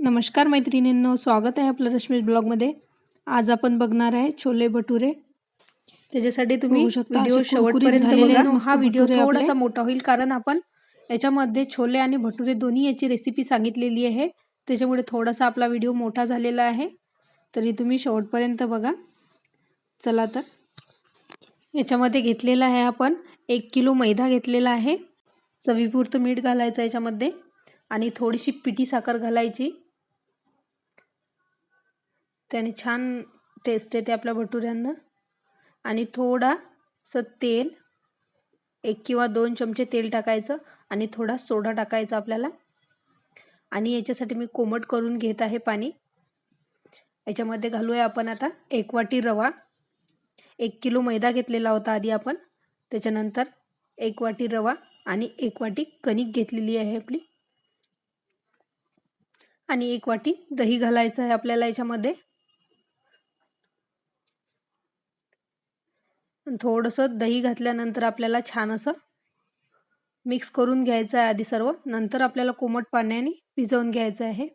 नमस्कार मैत्रिणींनो स्वागत आहे आपलं रश्मी ब्लॉगमध्ये. आज आपण बघणार आहे छोले भटुरे. त्याच्यासाठी तुम्ही व्हिडिओ शेवटपर्यंत हा व्हिडिओ. थोडासा मोठा होईल कारण आपण याच्यामध्ये छोले आणि भटुरे दोन्ही याची रेसिपी सांगितलेली आहे. त्याच्यामुळे थोडासा आपला व्हिडिओ मोठा झालेला आहे. तरी तुम्ही शेवटपर्यंत बघा. चला तर. याच्यामध्ये घेतलेला आहे आपण एक किलो मैदा घेतलेला आहे. चवीपुरतं मीठ घालायचं याच्यामध्ये. आणि थोडीशी पिठी साखर घालायची. त्याने छान टेस्ट येते आपल्या भटुऱ्यांना. आणि थोडासं तेल एक किंवा दोन चमचे तेल टाकायचं आणि थोडा सोडा टाकायचा आपल्याला. आणि याच्यासाठी मी कोमट करून घेत आहे पाणी. याच्यामध्ये घालूया आपण आता एक वाटी रवा. एक किलो मैदा घेतलेला होता आधी आपण. त्याच्यानंतर एक वाटी रवा आणि एक वाटी कणिक घेतलेली आहे आपली. आणि एक वाटी दही घालायचं आहे आपल्याला याच्यामध्ये. थोडंसं दही घातल्यानंतर आपल्याला छान असं मिक्स करून घ्यायचं आहे आधी सर्व. नंतर आपल्याला कोमट पाण्याने भिजवून घ्यायचं आहे.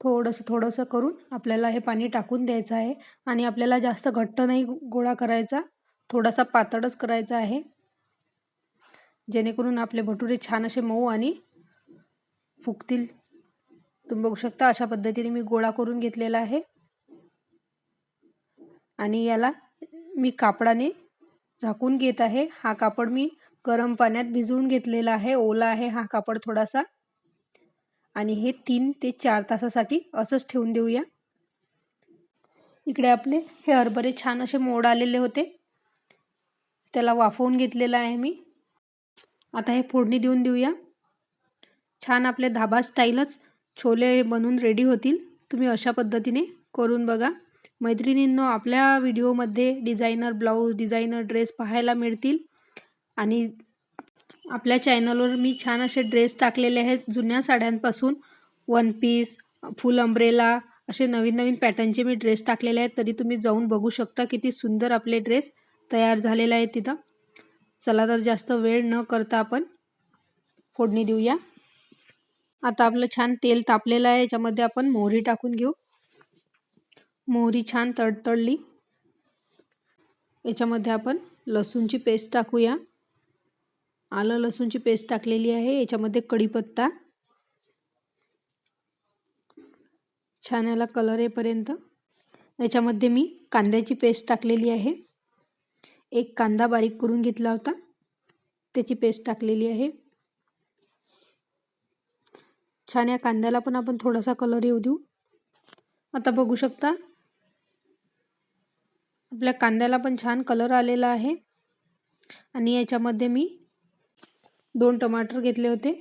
थोडंसं थोडंसं करून आपल्याला हे पाणी टाकून द्यायचं आहे. आणि आपल्याला जास्त घट्ट नाही गोळा करायचा. थोडासा पातळच करायचा आहे. जेणेकरून आपले भटुरे छान असे मऊ आणि फुगतील. तुम्ही बघू शकता अशा पद्धतीने मी गोळा करून घेतलेला आहे. आणि याला मी कापडाने झाकून घेत आहे. हा कापड मी गरम पाण्यात भिजवून घेतलेला आहे. ओला आहे. हा कापड थोडासा. आणि हे तीन ते चार तासासाठी असंच ठेवून देऊया. इकडे आपले हे हरभरे छान असे मोड आलेले होते. त्याला वाफवून घेतलेलं आहे मी. आता हे फोडणी देऊन देऊया. छान आपले धाबा स्टाईलच छोले बनवून रेडी होतील. तुम्ही अशा पद्धतीने करून बघा. मैत्रिणींनो आपल्या व्हिडिओमध्ये डिझायनर ब्लाऊज डिझायनर ड्रेस पाहायला मिळतील. आणि आपल्या चॅनलवर मी छान असे ड्रेस टाकलेले आहेत जुन्या साड्यांपासून. वन पीस फुल अंब्रेला असे नवीन नवीन पॅटर्नचे मी ड्रेस टाकलेले आहेत. तरी तुम्ही जाऊन बघू शकता किती सुंदर आपले ड्रेस तयार झालेले आहेत तिथं. चला तर जास्त वेळ न करता आपण फोडणी देऊया. आता आपलं छान तेल तापलेलं आहे याच्यामध्ये आपण मोहरी टाकून घेऊ. मोहरी छान तडतडली. याच्यामध्ये आपण लसूणची पेस्ट टाकूया. आलं लसूणची पेस्ट टाकलेली आहे. याच्यामध्ये कढीपत्ता. छान याला कलर येईपर्यंत. याच्यामध्ये मी कांद्याची पेस्ट टाकलेली आहे. एक कांदा बारीक करून घेतला होता. त्याची पेस्ट टाकलेली आहे. छान या कांद्याला पण आपण थोडासा कलर येऊ देऊ. आता बघू शकता आपल्या कांद्याला पण छान कलर आलेला आहे. आणि याच्यामध्ये मी दोन टमाटर घेतले होते.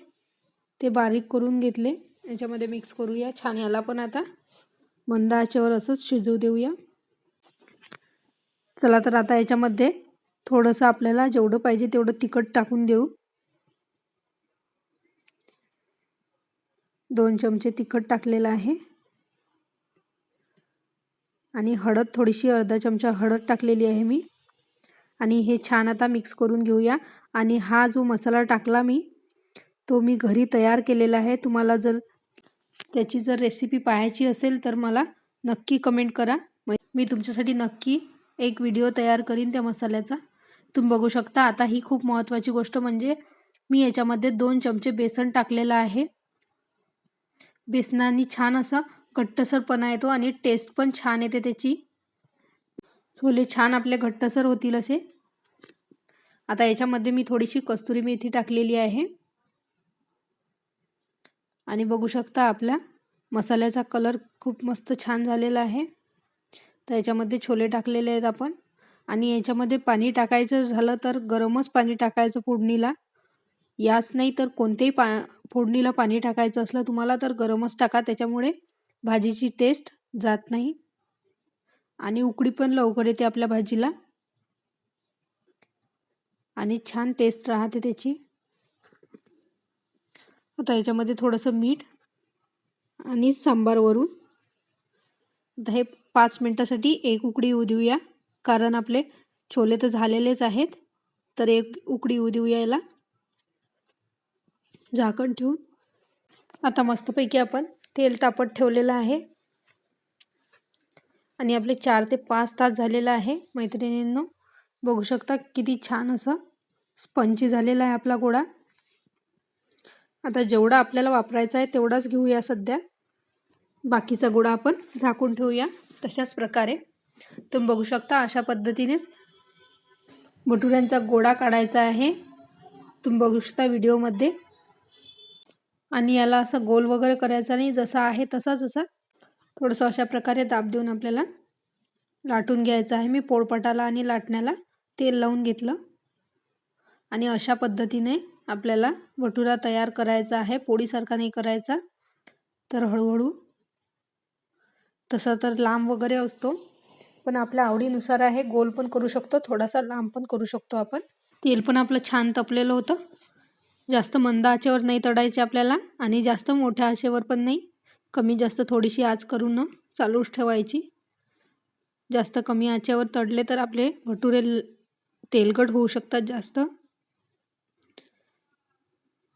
ते बारीक करून घेतले. याच्यामध्ये मिक्स करूया. छान याला पण आता मंद आचेवर असंच शिजवू देऊया. चला तर आता याच्यामध्ये थोडंसं आपल्याला जेवढं पाहिजे तेवढं तिखट टाकून देऊ. दोन चमचे तिखट टाकलेलं आहे. आणि हळद थोडीशी अर्धा चमचा हळद टाकलेली आहे मी. आणि हे छान आता मिक्स करून घेऊया. आणि हा जो मसाला टाकला मी तो मी घरी तयार केलेला आहे. तुम्हाला जर त्याची जर रेसिपी पाहायची असेल तर मला नक्की कमेंट करा. मी तुमच्यासाठी नक्की एक व्हिडिओ तयार करीन त्या मसाल्याचा. तुम्ही बघू शकता आता ही खूप महत्त्वाची गोष्ट म्हणजे मी याच्यामध्ये दोन चमचे बेसन टाकलेलं आहे. बेसनाने छान असं घट्टसरपणा येतो आणि टेस्ट पण छान येते त्याची. छोले छान आपले घट्टसर होतील असे. आता याच्यामध्ये मी थोडीशी कस्तुरी मेथी टाकलेली आहे. आणि बघू शकता आपल्या मसाल्याचा कलर खूप मस्त छान झालेला आहे. तर याच्यामध्ये छोले टाकलेले आहेत आपण. आणि याच्यामध्ये पाणी टाकायचं झालं तर गरमच पाणी टाकायचं फोडणीला. याच नाही तर कोणतेही पा फोडणीला पाणी टाकायचं असलं तुम्हाला तर गरमच टाका त्याच्यामुळे. भाजीची टेस्ट जात नाही. आणि उकडी पण लवकर येते आपल्या भाजीला. आणि छान टेस्ट राहते त्याची. आता याच्यामध्ये थोडंसं मीठ आणि सांबारवरून आता हे पाच मिनटासाठी एक उकडी येऊ देऊया. कारण आपले छोले तर झालेलेच आहेत. तर एक उकडी येऊ देऊया याला. झाकण ठेवून. आता मस्तपैकी आपण तेल तापत ठेवलेलं आहे. आणि आपले चार ते पाच तास झालेलं आहे. मैत्रिणींनो बघू शकता किती छान असं स्पंची झालेला आहे आपला गोळा. आता जेवढा आपल्याला वापरायचा आहे तेवढाच घेऊया सध्या. बाकीचा गोळा आपण झाकून ठेवूया तशाच प्रकारे. तुम्ही बघू शकता अशा पद्धतीनेच भटुऱ्यांचा गोळा काढायचा आहे. तुम्ही बघू शकता व्हिडिओमध्ये. आणि याला असं गोल वगैरे करायचा नाही जसा आहे तसाच असा थोडंसं अशा प्रकारे दाब देऊन आपल्याला लाटून घ्यायचं आहे. मी पोळपटाला आणि लाटण्याला तेल लावून घेतलं. आणि अशा पद्धतीने आपल्याला भटुरा तयार करायचा आहे. पोळीसारखा नाही करायचा. तर हळूहळू तसा तर लांब वगैरे असतो पण आपल्या आवडीनुसार आहे. गोल पण करू शकतो थोडासा लांब पण करू शकतो आपण. तेल पण आपलं छान तपलेलं होतं. जास्त मंद आचेवर नाही तळायचे आपल्याला आणि जास्त मोठ्या आचेवर पण नाही. कमी जास्त थोडीशी आच करून चालूच ठेवायची. जास्त कमी आचेवर तळले तर आपले भटुरे तेलकट होऊ शकतात जास्त.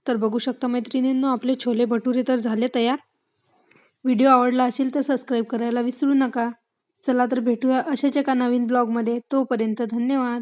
तर बघू शकता मैत्रिणींनो आपले छोले भटुरे तर झाले तयार. व्हिडिओ आवडला असेल तर सबस्क्राईब करायला विसरू नका. चला तर भेटूया अशाच एका नवीन ब्लॉगमध्ये. तोपर्यंत धन्यवाद.